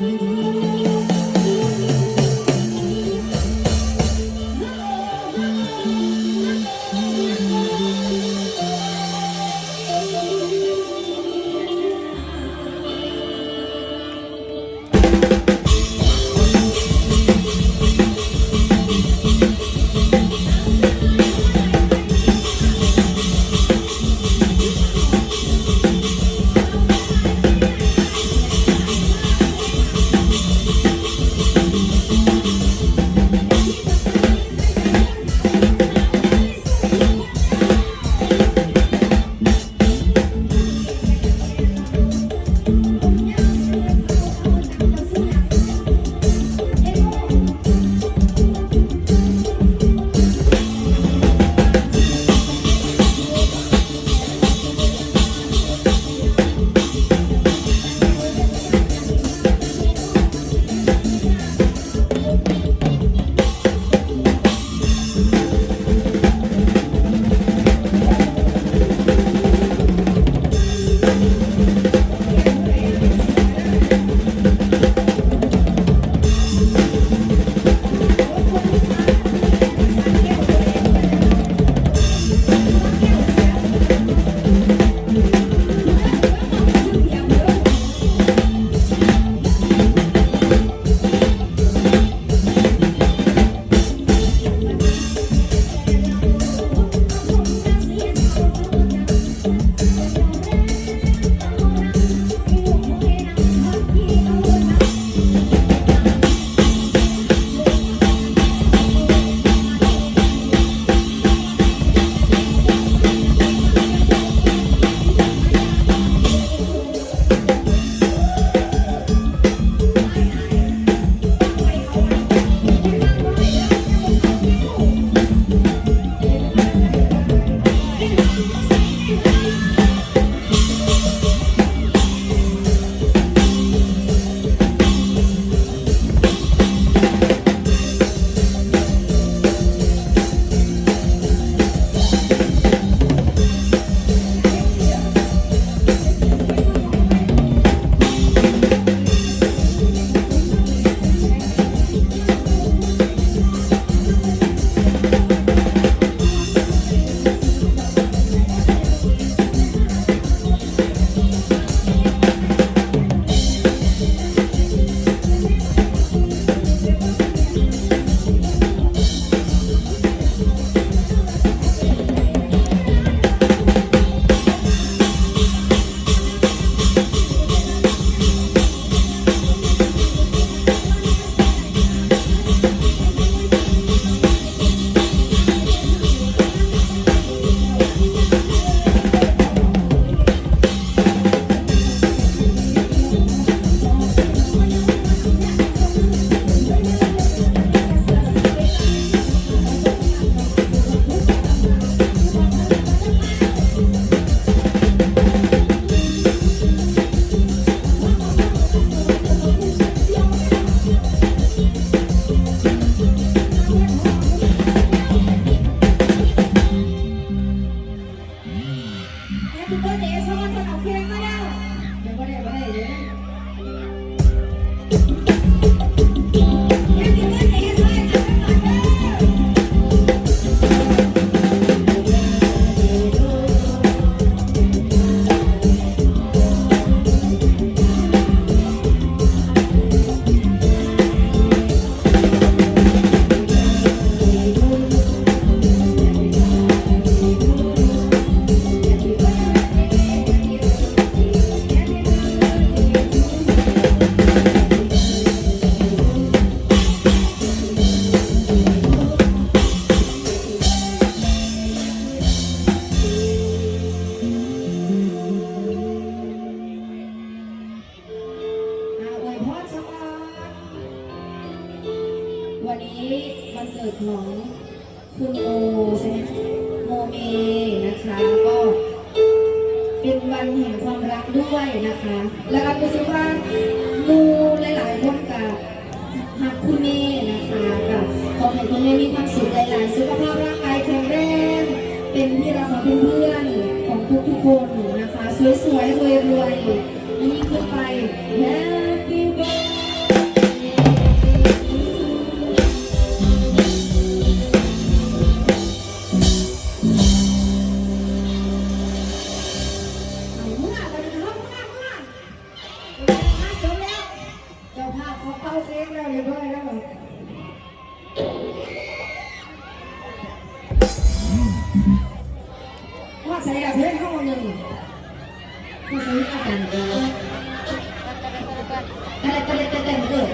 แวันนี้วันเกิดของคุณโอใช่ไหมโมเมนะคะ ก็เป็นวันแห่งความรักด้วยนะคะ แล้วก็รู้สึกว่าดูหลายๆคนกับหักคุณเมนะคะกับขอให้คุณเมมีความสุขหลายๆสุขภาพร่างกายแข็งแรงเป็นที่รักของเพื่อนๆของทุกๆคนนะคะ สวยๆรวยๆยิ่งขึ้นไป Happy birthday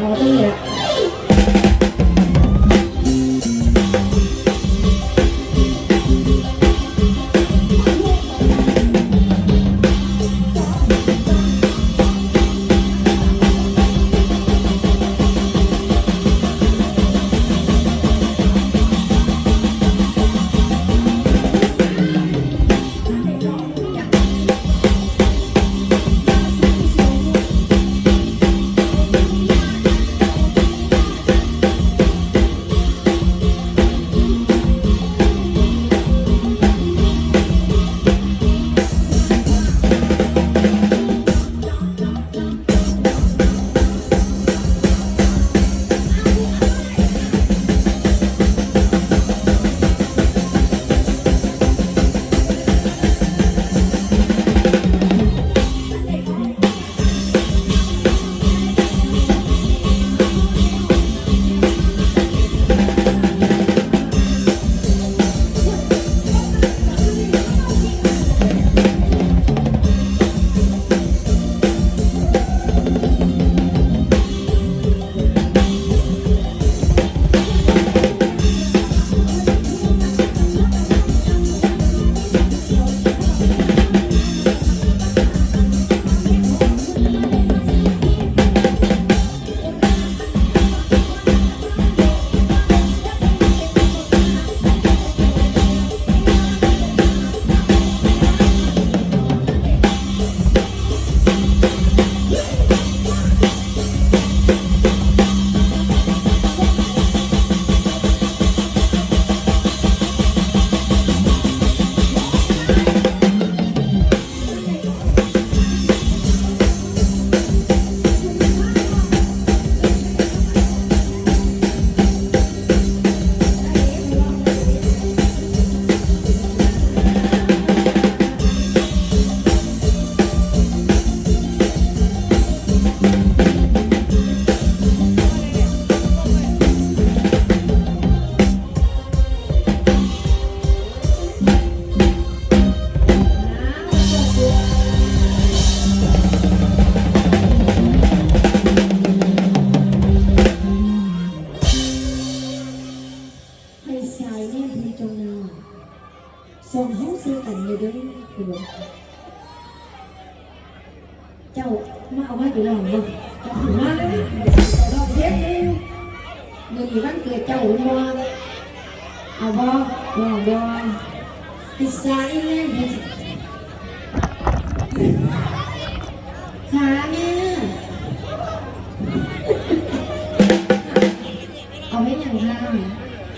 แต่เ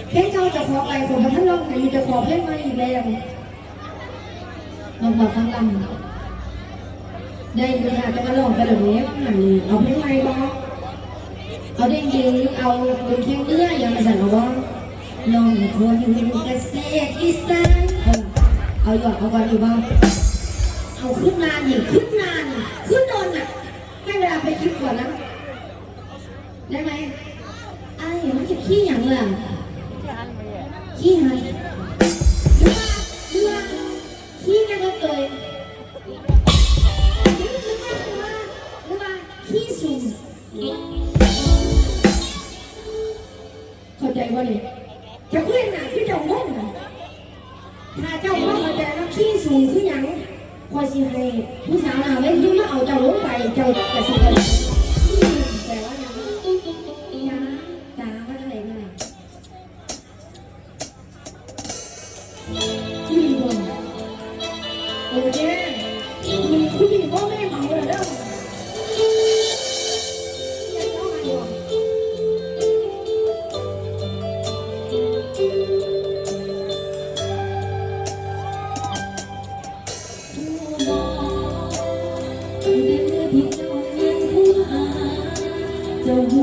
เพลงเจ้าจะขอไปผมท่านร้องแต่อยู่จะขอเพลงใหม่อีกแล้วลองขอฟังลำได้ดูค่ะจะมาลองกันแบบนี้บ้างหันเอาเพลงใหม่บ้างเอาเด้งยิงเอาเป็นเพลงเอื้อยังมาสั่นเอาบ้างลองคนอยู่เกษตรอีสานเอาหยอดเอาก่อนอยู่บ้างเอาขึ้นนานอีกขึ้นนานขึ้นนอนอะให้เวลาไปคิดก่อนนะได้ไหม ขี้อย่างเลยขี้หันเรือเรือขี้นั่นก็เกยหรือว่าหรือว่าขี้สุ่มเข้าใจว่าเนี่ยจะเพื่อนหน่ะที่เจ้างงน่ะถ้าเจ้าพ่อเข้าใจว่าขี้สุ่มคือหยังคอยสิให้ผู้สาวหน่ะไว้ยืมมาเอาเจ้าลงไปเจ้าจะสิ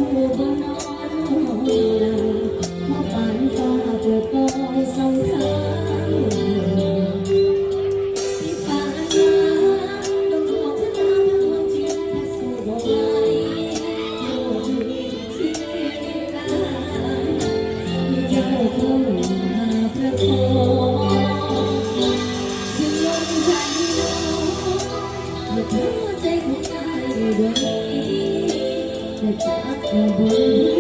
เจ้ แต่